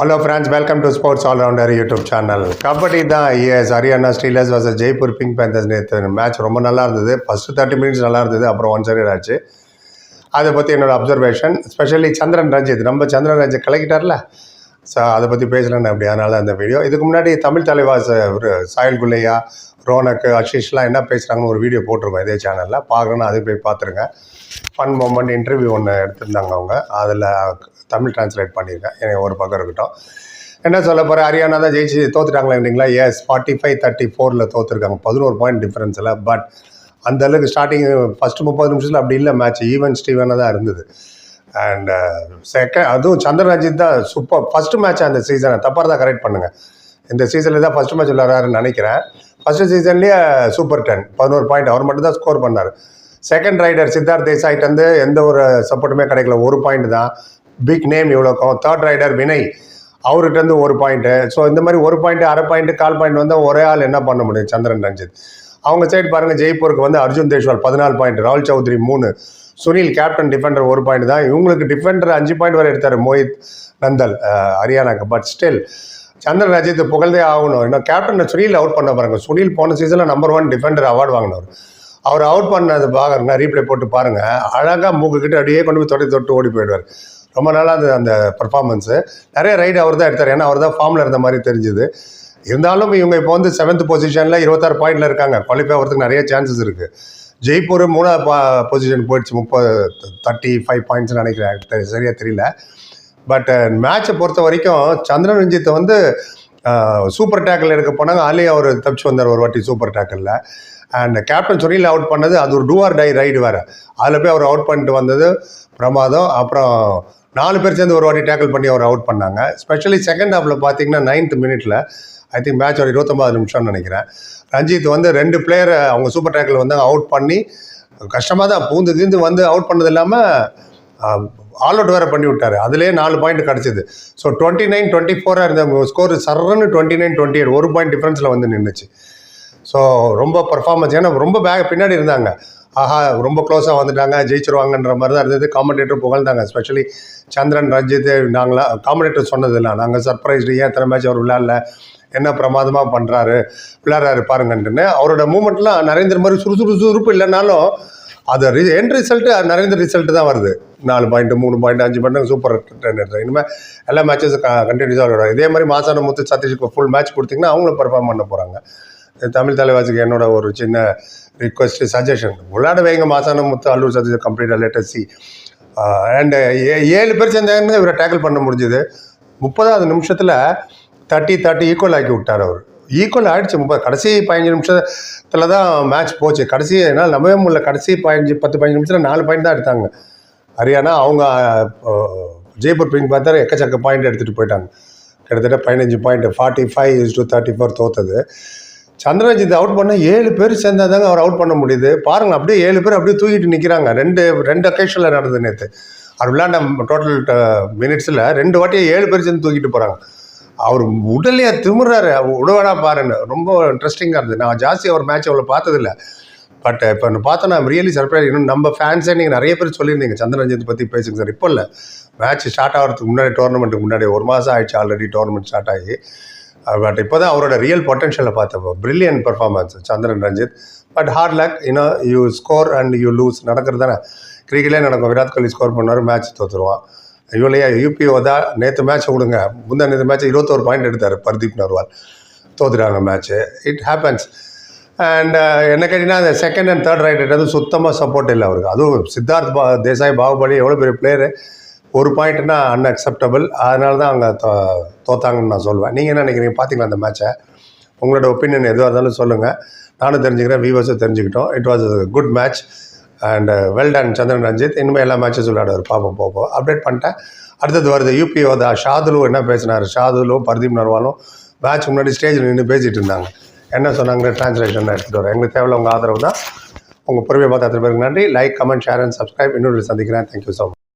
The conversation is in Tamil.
Hello friends welcome to sports allrounder YouTube channel kabaddi தான் ES Haryana Steelers versus Jaipur Pink Panthers நேற்று மேட்ச் ரொம்ப நல்லா இருந்தது. ஃபஸ்ட்டு தேர்ட்டி மினிட்ஸ் நல்லா இருந்தது அப்புறம் ஒன் சைடு ஆச்சு. அதை பற்றி என்னோட அப்சர்வேஷன் ஸ்பெஷலி சந்திரன் ரஞ்சித். நம்ம சந்திரன் ரஞ்சித் கலக்கிட்டார்ல? ஸோ அதை பற்றி பேசலான்னு அப்படி அதனால அந்த வீடியோ இதுக்கு முன்னாடி தமிழ் தலைவாஸ் ஒரு சாயல் குல்லையா ரோனக்கு அஷிஷ்லாம் என்ன பேசுகிறாங்கன்னு ஒரு வீடியோ போட்டிருக்கோம் இதே சேனலில் பார்க்கணுன்னு அதை போய் பார்த்துருங்க. ஃபன் மூமெண்ட் இன்டர்வியூ ஒன்று எடுத்திருந்தாங்க அவங்க. அதில் தமிழ் டிரான்ஸ்லேட் பண்ணியிருக்கேன். எனக்கு ஒரு பக்கம் இருக்கட்டும். என்ன சொல்ல போகிறேன் ஹரியானா தான் ஜெயிச்சு தோத்துட்டாங்களா இல்லைங்களா? எஸ் ஃபார்ட்டி ஃபைவ் தேர்ட்டி ஃபோரில் தோற்றுருக்காங்க பதினோரு பாயிண்ட் டிஃப்ரென்ஸில் பட் அந்த அளவுக்கு ஸ்டார்டிங் ஃபஸ்ட்டு முப்பது நிமிஷத்தில் அப்படி இல்லை மேட்ச் ஈவன் ஸ்டீவனாக தான் இருந்தது. அண்ட் செகண்ட் uh, அதுவும் சந்திரராஜித் தான் சூப்பர் ஃபஸ்ட்டு மேட்ச் அந்த சீசனை தப்பாக தான் கரெக்ட் பண்ணுங்கள் இந்த சீசனில் தான் ஃபஸ்ட்டு மேட்ச் விளையாடுறாருன்னு நினைக்கிறேன். ஃபஸ்ட்டு சீசன்லேயே சூப்பர் டென் பதினோரு பாயிண்ட் அவர் மட்டும் தான் ஸ்கோர் பண்ணார். செகண்ட் ரைடர் சித்தார்த் தேசாய்ட்டு வந்து எந்த ஒரு சப்போர்ட்டுமே கிடைக்கல. ஒரு பாயிண்ட் தான். பிக் நேம் இவ்வளோக்கும் தேர்ட் ரைடர் வினய் அவர்கிட்ட இருந்து ஒரு பாயிண்ட்டு ஸோ இந்த மாதிரி ஒரு பாயிண்ட் அரை பாயிண்ட் கால் பாயிண்ட் வந்தால் ஒரே ஆள் என்ன பண்ண முடியும்? சந்திரன் ரஞ்சித். அவங்க சைடு பாருங்கள் ஜெய்ப்பூருக்கு வந்து அர்ஜுன் தேஷ்வால் பதினாலு பாயிண்ட் ராகுல் சௌத்ரி மூணு. சுனில் கேப்டன் டிஃபெண்டர் ஒரு பாயிண்ட் தான். இவங்களுக்கு டிஃபெண்டர் அஞ்சு பாயிண்ட் வரை எடுத்தார் மோஹித் நந்தல் ஹரியானாக்கு. பட் ஸ்டில் சந்திரன் ரஜித் புகழ்ந்தே ஆகணும். இன்னும் கேப்டன் சுனில் அவுட் பண்ண பாருங்க. சுனில் போன சீசனில் நம்பர் ஒன் டிஃபெண்டர் அவார்டு வாங்கினவர். அவர் அவுட் பண்ணது பாருங்க ரீப்ளே போட்டு பாருங்க. அழகாக மூக்கு கிட்ட அப்படியே கொண்டு போய் தொட்டி தொட்டு ஓடி போயிடுவார். ரொம்ப நாளாக அது அந்த பர்ஃபார்மன்ஸு நிறைய ரைடு அவர் தான் எடுத்தார். ஏன்னா அவர் தான் ஃபார்மில் இருந்த மாதிரி தெரிஞ்சுது. இருந்தாலும் இவங்க இப்போ வந்து செவன்த் பொசிஷனில் இருபத்தாறு பாயிண்டில் இருக்காங்க. குவாலிஃபை ஆகிறதுக்கு நிறைய சான்சஸ் இருக்குது ஜெய்ப்பூர் மூணாவது பா பொசிஷன் போயிடுச்சு. முப்பது தேர்ட்டி ஃபைவ் பாயிண்ட்ஸ் நினைக்கிறேன். சரியாக தெரியல. பட் மேட்சை பொறுத்த வரைக்கும் சந்திரன் ரஞ்சித்தை வந்து சூப்பர் டேக்கில் எடுக்க போனாங்க. அதுலேயே அவர் தப்பிச்சு வந்தார் ஒரு வாட்டி சூப்பர் டேக்கிளில் அண்ட் கேப்டன் சுனில் அவுட் பண்ணது அது ஒரு டூ ஆர் டை ரைடு வேறு. அதில் போய் அவர் அவுட் பண்ணிட்டு வந்தது பிரமாதம். அப்புறம் நாலு பேர் சேர்ந்து ஒரு வாட்டி டேக்கிள் பண்ணி அவர் அவுட் பண்ணாங்க. ஸ்பெஷலி செகண்ட் ஹாஃபில் பார்த்தீங்கன்னா நைன்த் மினிட்டில் ஐ திங்க் மேட்சோட இருபத்தொம்பது நிமிஷம்னு நினைக்கிறேன். ரஞ்சித் வந்து ரெண்டு பிளேயரை அவங்க சூப்பர் டேக்கில் வந்து அவுட் பண்ணி கஷ்டமாக தான் பூந்து கீந்து வந்து அவுட் பண்ணது இல்லாமல் ஆல் அவுட் வேறு பண்ணி விட்டார். அதுலேயே நாலு பாயிண்ட் கிடச்சிது. ஸோ டுவெண்ட்டி நைன் டுவெண்ட்டி ஃபோராக இருந்த ஸ்கோர் சரன்னு டுவெண்ட்டி நைன் டுவெண்ட்டி எயிட் ஒரு பாயிண்ட் டிஃப்ரென்ஸில் வந்து நின்றுச்சு ஸோ ரொம்ப பர்ஃபார்மன்ஸ் ஏன்னா ரொம்ப பேக் பின்னாடி இருந்தாங்க. ஆஹா ரொம்ப க்ளோஸாக வந்துட்டாங்க. ஜெயிச்சிருவாங்கன்ற மாதிரி தான் இருந்தது. காமெடேட்டர் புகழ்ந்தாங்க. ஸ்பெஷலி சந்திரன் ரஞ்சித் நாங்களாம் காமெடேட்டர் சொன்னதில்ல. நாங்கள் சர்ப்ரைஸ்டு ஏன் எத்தனை மேட்ச் அவர் விளையாடல? என்ன பிரமாதமாக பண்ணுறாரு விளையாடுறாரு பாருங்கன்ட்டுன்னு அவரோட மூமெண்ட்லாம் நரேந்திர மாதிரி சுறுசுறு சுறுப்பு இல்லைனாலும் அது என் ரிசல்ட்டு நரேந்திர ரிசல்ட் தான் வருது. நாலு பாயிண்ட் மூணு பாயிண்ட் அஞ்சு பாயிண்ட் சூப்பர் டென் இனிமேல் எல்லா மேட்சஸ் கண்டினியூஸாக விளையாடுவாங்க இதே மாதிரி மாசான முத்து சதீஷ்க்கு ஃபுல் மேட்ச் கொடுத்தீங்கன்னா அவங்களும் பெர்ஃபார்ம் பண்ண போகிறாங்க தமிழ் தலைவாசிக்கு என்னோட ஒரு சின்ன ரிக்வெஸ்ட் சஜஷன் விளையாட வைங்க மாசான முத்து அல்லூர் சதீஷ் கம்ப்ளீட்டாக லேட்டஸ்ட் சி அண்டு ஏழு பேர் சேர்ந்தாங்க இவரை டேக்கிள் பண்ண முடிஞ்சது. முப்பதாவது நிமிஷத்தில் தேர்ட்டி தேர்ட்டி ஈக்குவல் ஆக்கி விட்டார் அவர். ஈக்குவல் ஆகிடுச்சு முப்பது கடைசி பதினஞ்சு நிமிஷத்தில் தான் மேட்ச் போச்சு. கடைசி என்னால் நம்பவே முடியல. கடைசி பதினஞ்சு பத்து பதினஞ்சு நிமிஷத்தில் நாலு பாயிண்ட் தான் எடுத்தாங்க. ஹரியானா அவங்க ஜெய்ப்பூர் பிங் பார்த்தா எக்கச்சக்க பாயிண்ட் எடுத்துகிட்டு போயிட்டாங்க. கிட்டத்தட்ட பதினஞ்சு point forty five is to thirty four தோத்தது. Chandrajit out பண்ண ஏழு பேர் சேர்ந்தாதாங்க அவர் அவுட் பண்ண முடியுது. பாருங்க அப்படியே ஏழு பேர் அப்படியே தூக்கிட்டு நிற்கிறாங்க ரெண்டு ரெண்டு அக்கேஷனில் நடந்தது நேற்று அவர் விளையாண்ட டோட்டல் மினிட்ஸில் ரெண்டு வாட்டி ஏழு பேர் சேர்ந்து தூக்கிட்டு போகிறாங்க அவர் உடலையே திமுறாரு உடவடா பாருன்னு. ரொம்ப இன்ட்ரெஸ்டிங்காக இருந்தது. நான் ஜாஸ்தி அவர் மேட்ச் அவ்வளோ பார்த்ததில்ல. பட் இப்போ பார்த்தா நான் ரியலி சர்ப்ரைஸ் இன்னும் நம்ம ஃபேன்ஸே நீங்கள் நிறைய பேர் சொல்லியிருந்தீங்க. சந்திரஞ்சித் பற்றி பேசுங்க சார். இப்போ இல்லை. மேட்ச் ஸ்டார்ட் ஆகிறதுக்கு முன்னாடி டோர்னமெண்ட்டுக்கு முன்னாடி ஒரு மாதம் ஆயிடுச்சு. ஆல்ரெடி டோர்னமெண்ட் ஸ்டார்ட் ஆகி. Uh, பட் இப்போ தான் அவரோட ரியல் பொட்டன்ஷியலை பார்த்தப்போ brilliant performance Chandran Ranjit. But hard luck you know you score and you lose நடக்கிறது தானே? கிரிக்கெட்லேயே நடக்கும். விராட் கோலி ஸ்கோர் பண்ணார் மேட்ச் தோற்றுருவான் இவளையா யூபிஓ தான் நேற்று மேட்ச் கொடுங்க முந்தா நேற்று மேட்ச் இருபத்தோரு பாயிண்ட் எடுத்தார் பர்தீப் நர்வால். தோத்துட்டாங்க மேட்ச்சு இட் ஹேப்பன்ஸ் அண்ட் என்ன கேட்டிங்கன்னா அந்த செகண்ட் அண்ட் தேர்ட் ரைட் வந்து சுத்தமாக சப்போர்ட் இல்லை அவருக்கு. அதுவும் சித்தார்த் பா தேசாய் பாகுபலி எவ்வளோ பெரிய பிளேயரு ஒரு பாயிண்ட்னா அன்அக்செப்டபிள் அதனால தான் அவங்க தோ தோத்தாங்கன்னு நான் சொல்லுவேன் நீங்கள் என்ன நினைக்கிறீங்க? பார்த்தீங்களா அந்த மேட்ச்சை உங்களோட ஒப்பீனியன் எதுவாக இருந்தாலும் சொல்லுங்கள் நானும் தெரிஞ்சுக்கிறேன் வியூவர்ஸும் தெரிஞ்சுக்கிட்டோம். It was good match and well done Chandran Ranjit இனிமேல் எல்லா மேட்சஸ் விளையாடுவார். பார்ப்போம் போப்போம். அப்டேட் பண்ணிட்டேன். அடுத்தது வருது. யூபிஓ தான். ஷாதுலு என்ன பேசினார்? ஷாதுலும் பர்தீப் நர்வாலும் மேட்ச் முன்னாடி ஸ்டேஜில் நின்று பேசிகிட்டு இருந்தாங்க. என்ன சொன்னாங்க ட்ரான்ஸ்லேஷன் எடுத்துகிட்டு வரேன். எங்களுக்கு தேவையில்ல உங்கள் ஆதரவு தான். உங்கள் பொறுமையை பார்த்து அத்தனை பேருக்கு நன்றி. Like comment share and subscribe இன்னொரு சந்திக்கிறேன். Thank you so much